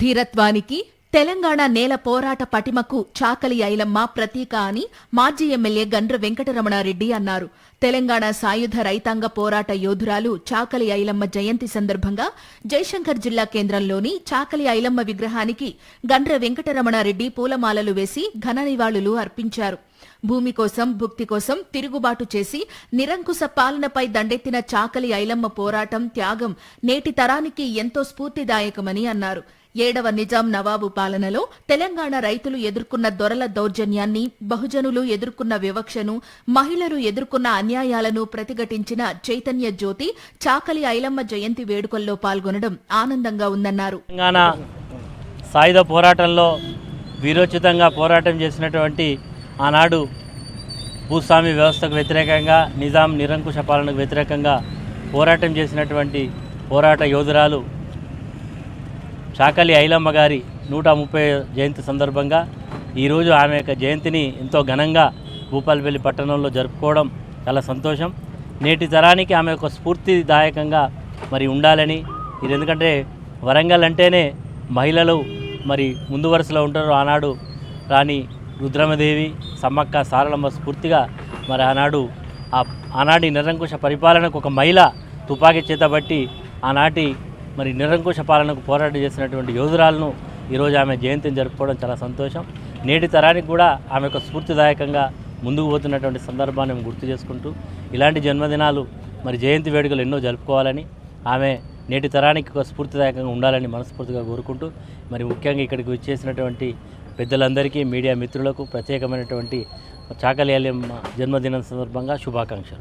ధీరత్వానికి తెలంగాణ నేల పోరాట పటిమకు చాకలి ఐలమ్మ ప్రతీక అని మాజీ ఎమ్మెల్యే గండ్ర వెంకటరమణారెడ్డి అన్నారు. తెలంగాణ సాయుధ రైతాంగ పోరాట యోధురాలు చాకలి ఐలమ్మ జయంతి సందర్భంగా జయశంకర్ జిల్లా కేంద్రంలోని చాకలి ఐలమ్మ విగ్రహానికి గండ్ర వెంకటరమణారెడ్డి పూలమాలలు వేసి ఘన నివాళులు అర్పించారు. భూమి కోసం భుక్తి కోసం తిరుగుబాటు చేసి నిరంకుశ పాలనపై దండెత్తిన చాకలి ఐలమ్మ పోరాటం త్యాగం నేటి తరానికి ఎంతో స్ఫూర్తిదాయకమని అన్నారు. ఏడవ నిజాం నవాబు పాలనలో తెలంగాణ రైతులు ఎదుర్కొన్న దొరల దౌర్జన్యాన్ని బహుజనులు ఎదుర్కొన్న వివక్షను మహిళలు ఎదుర్కొన్న అన్యాయాలను ప్రతిఘటించిన చైతన్య జ్యోతి చాకలి ఐలమ్మ జయంతి వేడుకల్లో పాల్గొనడం ఆనందంగా ఉందన్నారు. తెలంగాణ సాయుధ పోరాటంలో వీరోచితంగా పోరాటం చేసినటువంటి ఆనాడు భూస్వామి వ్యవస్థకు వ్యతిరేకంగా నిజాం నిరంకుశ పాలనకు వ్యతిరేకంగా పోరాటం చేసినటువంటి పోరాట యోధురాలు చాకలి ఐలమ్మ గారి నూట ముప్పై జయంతి సందర్భంగా ఈరోజు ఆమె యొక్క జయంతిని ఎంతో ఘనంగా భూపాలపల్లి పట్టణంలో జరుపుకోవడం చాలా సంతోషం. నేటి తరానికి ఆమె ఒక స్ఫూర్తిదాయకంగా మరి ఉండాలని ఇది ఎందుకంటే వరంగల్ అంటేనే మహిళలు మరి ముందు వరుసలో ఉంటారు. ఆనాడు రాణి రుద్రమదేవి సమ్మక్క సారలమ్మ స్ఫూర్తిగా మరి ఆనాడు ఆ ఆనాటి నిరంకుశ పరిపాలనకు ఒక మహిళ తుపాకీ చేతబట్టి ఆనాటి మరి నిరంకుశ పాలనకు పోరాటం చేసినటువంటి యోధురాలను ఈరోజు ఆమె జయంతిని జరుపుకోవడం చాలా సంతోషం. నేటి తరానికి కూడా ఆమె యొక్క స్ఫూర్తిదాయకంగా ముందుకు పోతున్నటువంటి సందర్భాన్ని మేము గుర్తు చేసుకుంటూ ఇలాంటి జన్మదినాలు మరి జయంతి వేడుకలు ఎన్నో జరుపుకోవాలని ఆమె నేటి తరానికి ఒక స్ఫూర్తిదాయకంగా ఉండాలని మనస్ఫూర్తిగా కోరుకుంటూ మరి ముఖ్యంగా ఇక్కడికి వచ్చేసినటువంటి పెద్దలందరికీ మీడియా మిత్రులకు ప్రత్యేకమైనటువంటి చాకలి జన్మదినం సందర్భంగా శుభాకాంక్షలు.